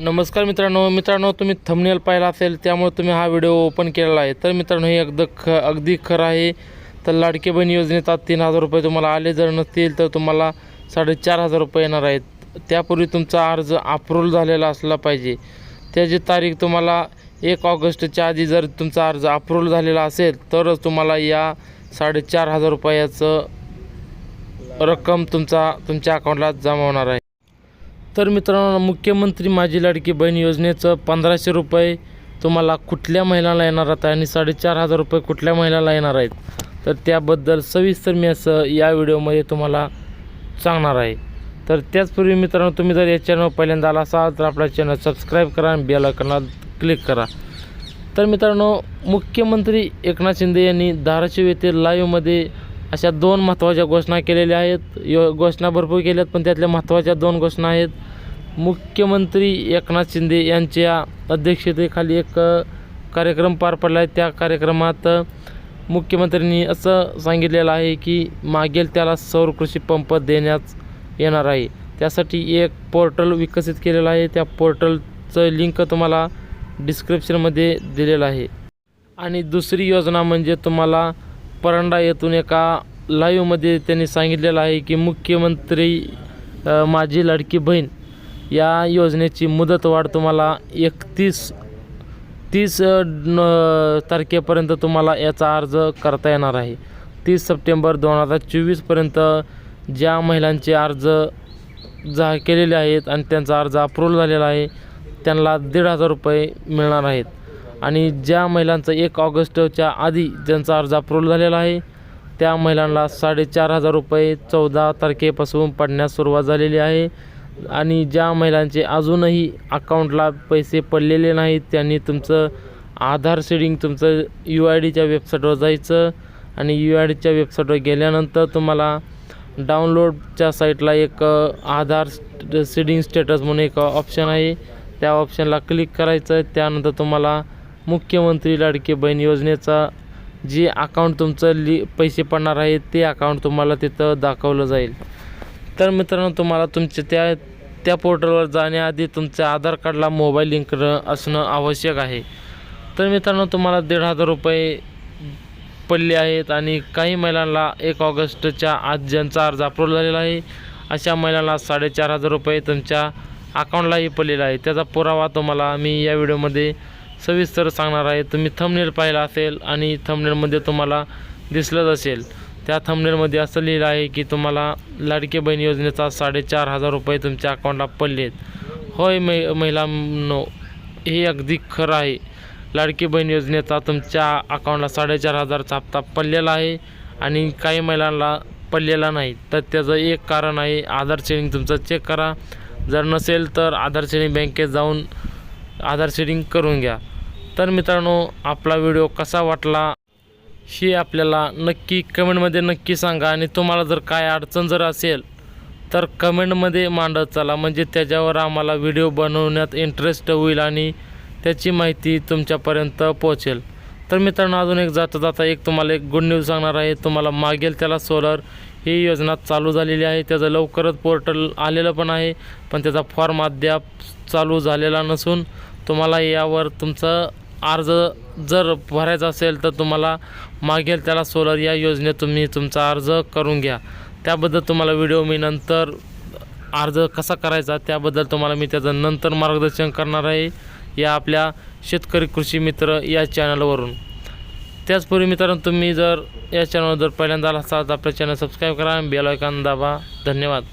नमस्कार मित्रांनो मित्रांनो तुम्ही थंबनेल पाहिला असेल त्यामुळे तुम्ही हा व्हिडिओ ओपन केलेला आहे. तर मित्रांनो हे अगद ख अगदी खरं आहे. तर लाडके बहीण योजनेत आज तीन हजार रुपये तुम्हाला आले. जर नसतील तर तुम्हाला साडेचार हजार रुपये येणार आहेत. त्यापूर्वी तुमचा अर्ज अप्रूव्ह झालेला असला पाहिजे. त्याची तारीख तुम्हाला एक ऑगस्टच्या आधी जर तुमचा अर्ज अप्रूव्ह झालेला असेल तरच तुम्हाला या साडेचार हजार रुपयाचं रक्कम तुमचा तुमच्या अकाउंटला जमा होणार आहे. तर मित्रांनो मुख्यमंत्री माझी लाडकी बहीण योजनेचं पंधराशे रुपये तुम्हाला कुठल्या महिलाला येणार आहेत आणि साडेचार हजार रुपये कुठल्या महिलाला येणार आहेत? तर त्याबद्दल सविस्तर मी असं या व्हिडिओमध्ये तुम्हाला सांगणार आहे. तर त्याचपूर्वी मित्रांनो तुम्ही जर या चॅनल पहिल्यांदा आला असाल तर आपला चॅनल सबस्क्राईब करा आणि बेल आयकॉनला क्लिक करा. तर मित्रांनो मुख्यमंत्री एकनाथ शिंदे यांनी धाराशिव येथे लाईव्हमध्ये अशा दोन महत्त्वाच्या घोषणा केलेल्या आहेत. यो घोषणा भरपूर केल्यात पण त्यातल्या महत्त्वाच्या दोन घोषणा आहेत. मुख्यमंत्री एकनाथ शिंदे यांच्या अध्यक्षतेखाली एक कार्यक्रम पार पडला आहे त्या कार्यक्रमात मुख्यमंत्र्यांनी असं सांगितलेलं आहे की मागेल त्याला सौर कृषी पंप देण्यात येणार आहे. त्यासाठी एक पोर्टल विकसित केलेलं आहे. त्या पोर्टलचं लिंक तुम्हाला डिस्क्रिप्शनमध्ये दिलेलं आहे. आणि दुसरी योजना म्हणजे तुम्हाला परंडा येथून एका लाईव्हमध्ये त्यांनी सांगितलेलं आहे की मुख्यमंत्री माझी लाडकी बहीण या योजनेची मुदतवाढ तुम्हाला एकतीस तीस न तारखेपर्यंत तुम्हाला याचा अर्ज करता येणार आहे. तीस सप्टेंबर दोन हजार चोवीसपर्यंत ज्या महिलांचे अर्ज जा केलेले आहेत आणि त्यांचा अर्ज अप्रूव्ह झालेला आहे त्यांना दीड हजार रुपये मिळणार आहेत. आणि ज्या महिलांचा एक ऑगस्टच्या आधी ज्यांचा अर्ज अप्रूव्ह झालेला आहे त्या महिलांना साडेचार हजार रुपये चौदा तारखेपासून पडण्यास सुरुवात झालेली आहे. आणि ज्या महिलांचे अजूनही अकाउंटला पैसे पडलेले नाहीत त्यांनी तुमचं आधार सेडिंग तुमचं यू आय डीच्या वेबसाईटवर जायचं आणि यू आय डीच्या वेबसाईटवर गेल्यानंतर तुम्हाला डाउनलोडच्या साईटला एक आधार सीडिंग स्टेटस म्हणून एक ऑप्शन आहे. त्या ऑप्शनला क्लिक करायचं. त्यानंतर तुम्हाला मुख्यमंत्री लाडकी बहीण योजनेचा जे अकाउंट तुमचं लि पैसे पडणार आहे ते अकाउंट तुम्हाला तिथं दाखवलं जाईल. तर मित्रांनो तुम्हाला तुमच्या त्या त्या पोर्टलवर जाण्याआधी तुमच्या आधार कार्डला मोबाईल लिंक असणं आवश्यक आहे. तर मित्रांनो तुम्हाला दीड हजार रुपये पडले आहेत आणि काही महिलांना एक ऑगस्टच्या आज ज्यांचा अर्ज अप्रूव्ह झालेला आहे अशा महिलांना साडेचार हजार रुपये तुमच्या अकाउंटलाही पडलेला आहे त्याचा पुरावा तुम्हाला मी या व्हिडिओमध्ये सविस्तर सांगणार आहे. तुम्ही थंबनेल पाहिला असेल आणि थंबनेलमध्ये तुम्हाला दिसलंच असेल. त्या थंबनेलमध्ये असं लिहिलं आहे की तुम्हाला लाडकी बहीण योजनेचा साडेचार हजार रुपये तुमच्या अकाउंटला पडलेत होय मै महिलांनो हे अगदी खरं आहे. लाडकी बहीण योजनेचा तुमच्या अकाउंटला साडेचार हजारचा हप्ता पडलेला आहे आणि काही महिलांना पडलेला नाही. तर त्याचं एक कारण आहे आधार शेडिंग तुमचं चेक करा. जर नसेल तर आधार शेडिंग बँकेत जाऊन आधार शेडिंग करून घ्या. तर मित्रांनो आपला व्हिडिओ कसा वाटला? हे आपल्याला नक्की कमेंटमध्ये नक्की सांगा आणि तुम्हाला जर काय अडचण जर असेल तर कमेंटमध्ये मांडत चला. म्हणजे त्याच्यावर आम्हाला व्हिडिओ बनवण्यात इंटरेस्ट होईल आणि त्याची माहिती तुमच्यापर्यंत पोहोचेल. तर मित्रांनो अजून एक जाता जाता एक तुम्हाला एक गुड न्यूज सांगणार आहे. तुम्हाला मागेल त्याला सोलर ही योजना चालू झालेली आहे. त्याचं लवकरच पोर्टल आलेलं पण आहे पण त्याचा फॉर्म अद्याप चालू झालेला नसून तुम्हाला यावर तुमचं अर्ज जर भरायचा असेल तर तुम्हाला मागेल त्याला सोलर या योजनेत तुम्ही तुमचा अर्ज करून घ्या. त्याबद्दल तुम्हाला व्हिडिओ मी नंतर अर्ज कसा करायचा त्याबद्दल तुम्हाला मी त्याचं नंतर मार्गदर्शन करणार आहे या आपल्या शेतकरी कृषी मित्र या चॅनलवरून. त्याचपूर्वी मित्रांनो तुम्ही जर या चॅनलवर जर पहिल्यांदा आला असाल तर आपल्या चॅनल सबस्क्राईब करा आणि बेल आयकॉन दाबा. धन्यवाद.